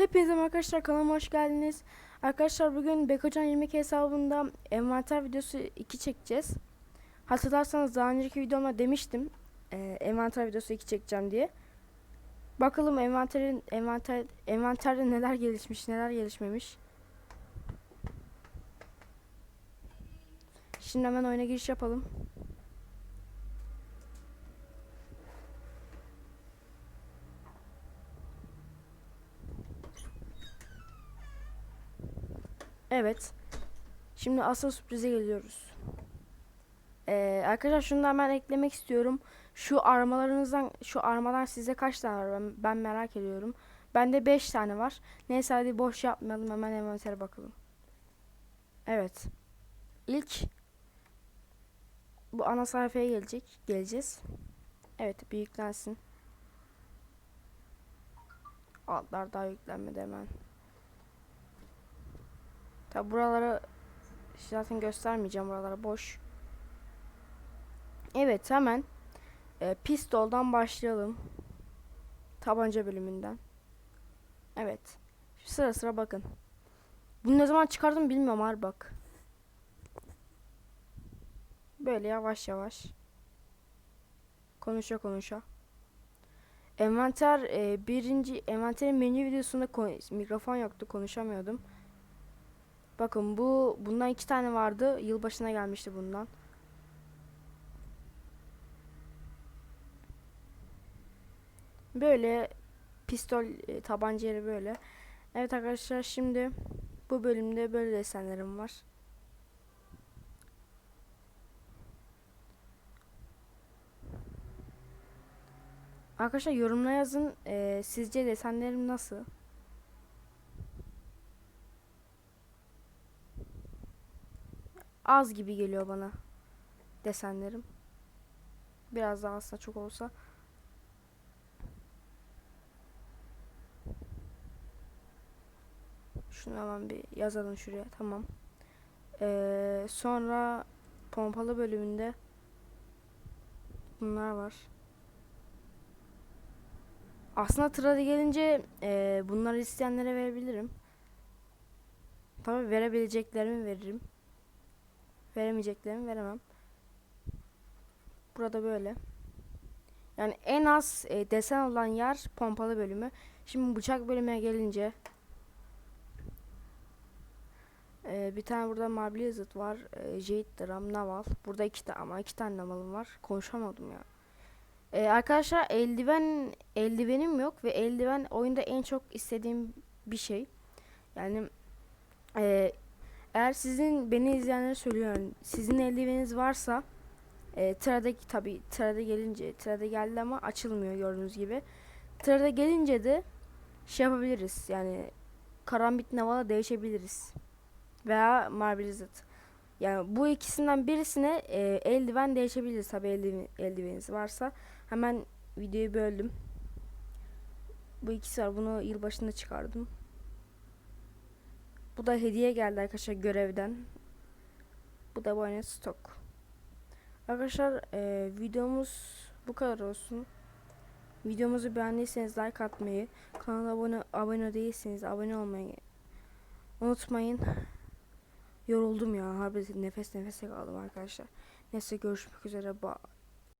Hepinize arkadaşlar kanalıma hoş geldiniz. Arkadaşlar bugün Bekocan 22 hesabında envanter videosu 2 çekeceğiz. Hatırlarsanız daha önceki videomda demiştim e, envanter videosu 2 çekeceğim diye. Bakalım envanterin envanter envanterde neler gelişmiş, neler gelişmemiş. Şimdi hemen oyuna giriş yapalım. Evet. Şimdi asıl sürprize geliyoruz. Ee, arkadaşlar şunu da hemen eklemek istiyorum. Şu armalarınızdan, şu armadan size kaç tane var ben, ben merak ediyorum. Bende 5 tane var. Neyse hadi boş yapmayalım hemen envantere bakalım. Evet. İlk bu ana sayfaya gelecek. Geleceğiz. Evet büyüklensin. Altlar daha yüklenmedi hemen. Tabi buraları zaten göstermeyeceğim buralara boş. Evet hemen e, pistoldan başlayalım. Tabanca bölümünden. Evet. Sıra sıra bakın. Bunu ne zaman çıkardım bilmiyorum har bak. Böyle yavaş yavaş. Konuşa konuşa. Envanter e, birinci envanterin menü videosunda mikrofon yoktu konuşamıyordum. Bakın bu bundan iki tane vardı. Yılbaşına gelmişti bundan. Böyle pistol e, tabanca yeri böyle. Evet arkadaşlar şimdi bu bölümde böyle desenlerim var. Arkadaşlar yorumlara yazın. e, sizce desenlerim nasıl? Az gibi geliyor bana desenlerim. Biraz daha aslında çok olsa. Şunu hemen bir yazalım şuraya. Tamam. Ee, sonra pompalı bölümünde bunlar var. Aslında trade gelince e, bunları isteyenlere verebilirim. Tabii verebileceklerimi veririm. Veremeyeceklerimi veremem. Burada böyle. Yani en az e, desen olan yer pompalı bölümü. Şimdi bıçak bölümüne gelince e, bir tane burada Yazıt var. E, Jade Dram Naval. Burada iki tane ama iki tane navalım var. Konuşamadım ya. E, arkadaşlar eldiven eldivenim yok ve eldiven oyunda en çok istediğim bir şey. Yani e, eğer sizin beni izleyenlere söylüyorum. Sizin eldiveniniz varsa e, trade tabi trade gelince trade geldi ama açılmıyor gördüğünüz gibi. Trade gelince de şey yapabiliriz. Yani karambit navala değişebiliriz. Veya marbelizat. Yani bu ikisinden birisine e, eldiven değişebiliriz tabi eldiven, eldiveniniz varsa. Hemen videoyu böldüm. Bu ikisi var. Bunu yılbaşında çıkardım. Bu da hediye geldi arkadaşlar görevden. Bu da aynı stok. Arkadaşlar e, videomuz bu kadar olsun. Videomuzu beğendiyseniz like atmayı, kanala abone abone değilseniz abone olmayı unutmayın. Yoruldum ya. Harbi nefes nefese kaldım arkadaşlar. Neyse görüşmek üzere. Bye.